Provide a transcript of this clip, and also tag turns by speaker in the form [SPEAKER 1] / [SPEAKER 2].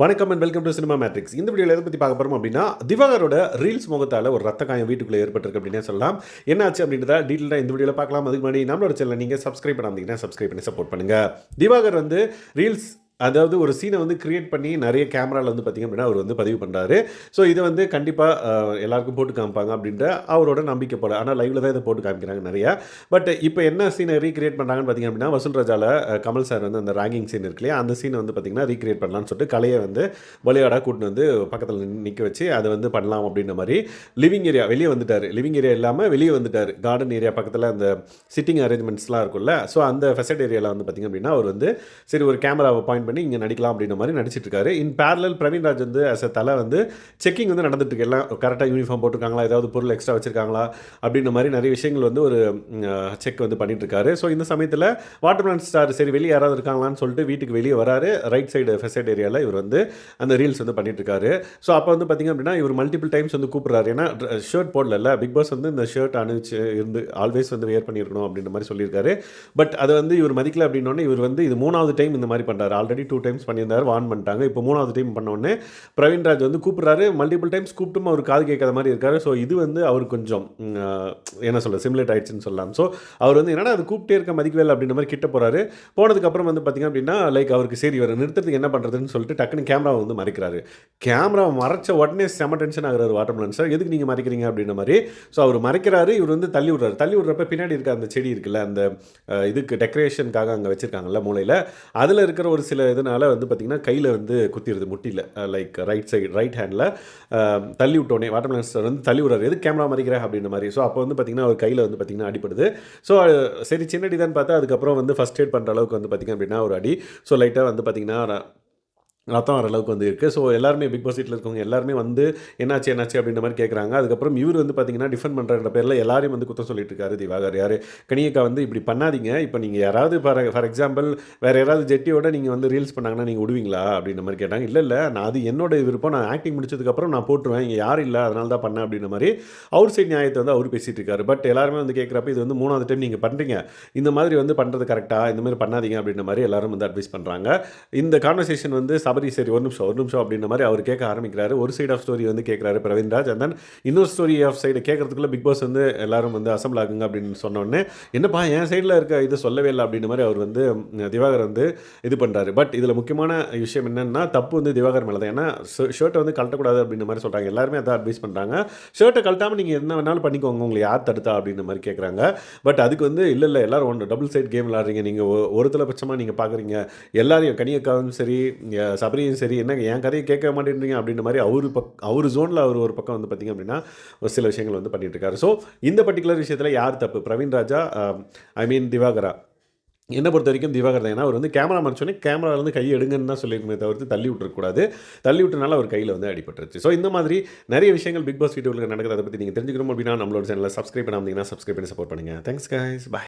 [SPEAKER 1] வணக்கம் and welcome to cinema matrix இந்த வீடியோவில் எதை பற்றி பார்க்க போகிறோம் அப்படின்னா திவாகரோட ரீல்ஸ் முகத்தால் ஒரு ரத்த காயம் வீட்டுக்குள்ளே ஏற்பட்டிருக்கு அப்படின்னே சொல்லலாம். என்னாச்சு அப்படின்றத டீட்டெயிலாக இந்த வீடியோவில் பார்க்கலாம். அதுக்கு முன்னாடி நம்மளோட சேனல் நீங்கள் சப்ஸ்கிரைப் பண்ணாமல் சப்ஸ்கிரைப் பண்ணி சப்போர்ட் பண்ணுங்கள் திவாகர் வந்து ரீல்ஸ் அதாவது ஒரு சீனை வந்து கிரியேட் பண்ணி நிறைய கேமராவில் வந்து பார்த்திங்க அப்படின்னா அவர் வந்து பதிவு பண்ணுறாரு ஸோ இதை வந்து கண்டிப்பாக எல்லாருக்கும் போட்டு காமிப்பாங்க அப்படின்ற அவரோட நம்பிக்கை போல. ஆனால் லைவில் தான் இதை போட்டு காமிக்கிறாங்க நிறையா. பட் இப்போ என்ன சீனை ரீக்ரியேட் பண்ணுறாங்கன்னு பார்த்திங்க அப்படின்னா வசூல் ராஜாவில் கமல் சார் வந்து அந்த ரேங்கிங் சீன் இருக்கு இல்லையா? அந்த சீனை வந்து பார்த்திங்கன்னா ரீக்ரியேட் பண்ணலான்னு சொல்லிட்டு கலையை வந்து பலியாடாக கூட்டின்னு வந்து பக்கத்தில் நிற்க வச்சு அதை வந்து பண்ணலாம் அப்படின்ற மாதிரி லிவிங் ஏரியா வெளியே வந்துட்டார். லிவிங் ஏரியா இல்லாமல் வெளியே வந்துட்டார். கார்டன் ஏரியா பக்கத்தில் அந்த சிட்டிங் அரேஞ்ச்மெண்ட்ஸ்லாம் இருக்கும்ல. ஸோ அந்த ஃபெசட் ஏரியாவில் வந்து பார்த்திங்க அப்படின்னா அவர் வந்து சரி ஒரு கேமராவை பாயிண்ட் பண்ணி இங்கே நடிக்கலாம் அப்படின்ற மாதிரி நடிச்சிட்டு இருக்காரு இன் பேரலல் பிரவீன் ராஜ் வந்து அஸ் அ தலை வந்து செக்கிங் வந்து நடந்துட்டு இருக்கு எல்லாம் கரெக்டாக யூனிஃபார்ம் போட்டிருக்காங்களா? ஏதாவது பொருள் எக்ஸ்ட்ரா வச்சிருக்காங்களா? அப்படின்ற மாதிரி நிறைய விஷயங்கள் வந்து ஒரு செக் வந்து பண்ணிட்டு இருக்காரு ஸோ இந்த சமயத்தில் வாட்டர்மேன் ஸ்டார் சரி வெளியே யாராவது இருக்காங்களான்னு சொல்லிட்டு வீட்டுக்கு வெளியே வராரு. ரைட் சைடு ஃபெசைட் ஏரியாவில் இவர் வந்து அந்த ரீல்ஸ் வந்து பண்ணிட்டு இருக்காரு ஸோ அப்போ வந்து பார்த்திங்க அப்படின்னா இவர் மல்டிபிள் டைம்ஸ் வந்து கூப்பிட்றாரு. ஏன்னா ஷர்ட் போடல பிக் பாஸ் வந்து இந்த ஷர்ட் அணிச்சு இருந்து ஆல்வேஸ் வந்து வேர் பண்ணியிருக்கணும் அப்படின்ற மாதிரி சொல்லியிருக்காரு. பட் அதை வந்து இவர் மதிக்கல அப்படின்னோடனே இவர் வந்து இது மூணாவது டைம் இந்த மாதிரி பண்ணுறாரு ஆல்ரெடி டூ டைம்ஸ் பண்ணியிருந்தார் வார்ன் பண்ணிட்டாங்க. இப்போ மூணாவது டைம் பண்ண உடனே பிரவீன் ராஜ் வந்து கூப்பிட்றாரு. மல்டிபிள் டைம்ஸ் கூப்பிட்டும் அவர் காது கேட்காத மாதிரி இருக்காரு. ஸோ இது வந்து அவர் கொஞ்சம் என்ன சொல்ல சிமுலேட் ஆயிடுச்சுன்னு சொல்லலாம். ஸோ அவர் வந்து என்னடா அது கூப்பிட்டே இருக்க மதிக்கவே இல்லை அப்படின்ற மாதிரி கிட்ட போகிறாரு போனதுக்கப்புறம் வந்து பார்த்திங்க அப்படின்னா லைக் அவருக்கு சரி இவர் நிறுத்துறதுக்கு என்ன பண்ணுறதுன்னு சொல்லிட்டு டக்குன்னு கேமராவை வந்து மறைக்கிறாரு. கேமராவை மறைச்ச உடனே செம டென்ஷன் ஆகிறார் வாட்டர்மலன் சார் எதுக்கு நீங்கள் மறைக்கிறீங்க அப்படின்ற மாதிரி. ஸோ அவர் மறைக்கிறாரு இவர் வந்து தள்ளி விடுறாரு. தள்ளி விடுறப்ப பின்னாடி இருக்க அந்த செடி இருக்குல்ல அந்த இதுக்கு டெக்கரேஷனுக்காக அங்கே வச்சுருக்காங்கல்ல மூலையில். அதில் இருக்கிற ஒரு சில இதனால் வந்து பார்த்திங்கன்னா கையில் வந்து குத்திடுது முட்டியில். Like right side right handle தள்ளி விட்டோடனே வாட்டர்மலன் சார் வந்து தள்ளி விடுறாரு. எது கேமரா மறைக்கிற அப்படின்ற மாதிரி. ஸோ அப்போ வந்து பார்த்திங்கன்னா அவர் கையில் வந்து பார்த்திங்கன்னா அடிப்படுது ஸோ சரி சின்னடி தான் பார்த்தா அதுக்கப்புறம் வந்து ஃபஸ்ட் எய்ட் பண்ணுற அளவுக்கு வந்து பார்த்திங்க அப்படின்னா ஒரு அடி. ஸோ லைட்டாக வந்து பார்த்திங்கன்னா ரத்தம் வர அளவுக்கு வந்து இருக்குது ஸோ எல்லாருமே பிக் பாஸ் வீட்டில் இருக்கவங்க எல்லாருமே வந்து என்னாச்சு என்னாச்சு? அப்படின்ற மாதிரி கேட்குறாங்க அதுக்கப்புறம் இவர் வந்து பார்த்தீங்கன்னா டிஃபெண்ட் பண்ணுற பேரில் எல்லாரையும் வந்து குத்தம் சொல்லிட்டு இருக்காரு திவாகர். யார்? கனியக்கா வந்து இப்படி பண்ணாதீங்க. இப்போ நீங்கள் யாராவது ஃபார் ஃபார் எக்ஸாம்பிள் வேறு யாராவது ஜெட்டியோட நீங்கள் வந்து ரீல்ஸ் பண்ணாங்கன்னா நீங்கள் விடுவீங்களா? அப்படின்ற மாதிரி கேட்டாங்க. இல்லை இல்லை. நான் அது என்னோட விருப்பம். நான் ஆக்டிங் முடிச்சதுக்கப்புறம் நான் போட்டுருவேன். இங்கே யாரும் இல்லை. அதனால தான் பண்ணேன். அப்படின்ற மாதிரி அவுட் சைட் நியாயத்தை வந்து அவர் பேசிட்டு இருக்காரு. பட் எல்லாருமே வந்து கேட்குறப்ப இது வந்து மூணாவது டைம் நீங்கள் பண்ணுறீங்க இந்த மாதிரி வந்து பண்ணுறது கரெக்டாக இந்த மாதிரி பண்ணாதீங்க. அப்படின்ற மாதிரி எல்லாரும் வந்து அட்வைஸ் பண்ணுறாங்க இந்த கான்வர்சேஷன் வந்து சபரி சரி ஒரு நிமிஷம் ஒரு நிமிஷம் அப்படின்ற மாதிரி அவர் கேட்க ஆரம்பிக்கிறாரு. ஒரு சைட் ஆஃப் ஸ்டோரி வந்து கேட்குறாரு பிரவீன் ராஜ். அண்ட் தென் இன்னொரு ஸ்டோரி ஆஃப் சைடு கேட்கறதுக்குள்ள பிக் பாஸ் வந்து எல்லாரும் வந்து அசம்பிள் ஆகுங்க அப்படின்னு சொன்னோடனே என்னப்பா என் சைடில் இருக்க இது சொல்லவே இல்லை அப்படின்ற மாதிரி அவர் வந்து திவாகர் வந்து இது பண்ணுறாரு பட் இதில் முக்கியமான விஷயம் என்னென்னா தப்பு வந்து திவாகர் மேலே தான் ஏன்னா ஷர்ட்டை வந்து கழட்டக்கூடாது அப்படின்ற மாதிரி சொல்கிறாங்க எல்லாருமே அதான் அட்வைஸ் பண்ணுறாங்க ஷர்ட்டை கழட்டாமல் நீங்கள் என்ன வேணாலும் பண்ணிக்கோங்க. உங்களை யார் தடுத்தா அப்படின்ற மாதிரி கேட்குறாங்க. பட் அதுக்கு வந்து இல்லை இல்லை எல்லாரும் ஒன்று டபுள் சைட் கேம் விளாட்றீங்க நீங்கள் ஒருத்தல பட்சமாக நீங்கள் பார்க்குறீங்க எல்லாரையும் கனியக்காவும் சரி சபரியும் சரி என்ன என் கதையை கேட்க மாட்டேன்றீங்க அப்படின்ற மாதிரி அவர் பக் அவர் ஜோனில் அவர் ஒரு பக்கம் வந்து பார்த்திங்க அப்படின்னா ஒரு சில விஷயங்கள் வந்து பண்ணிகிட்ருக்காரு ஸோ இந்த பர்டிகுலர் விஷயத்தில் யார் தப்பு? பிரவீன் ராஜா um, ஐ மீன் திவாகரா. என்னை பொறுத்த வரைக்கும் திவாகர் தான். ஏன்னா அவர் வந்து கேமரா மறைச்சோன்னே கேமராவிலேருந்து கை எடுங்கன்னு தான் சொல்லியிருக்குமே தவிர்த்து தள்ளி விட்டுறக்கூடாது தள்ளி விட்டனால அவர் கையில் வந்து அடிபட்டுருச்சு. ஸோ இந்த மாதிரி நிறைய விஷயங்கள் பிக் பாஸ் வீடியோவில் நடக்குது. அதை பற்றி நீங்கள் தெரிஞ்சுக்கணும் அப்படின்னா நம்மளோட சேனலில் சப்ஸ்கிரைப் பண்ணாமல் சப்ஸ்கிரைப் பண்ணி சப்போர்ட் பண்ணுங்கள் தேங்க்ஸ் கைஸ் பாய்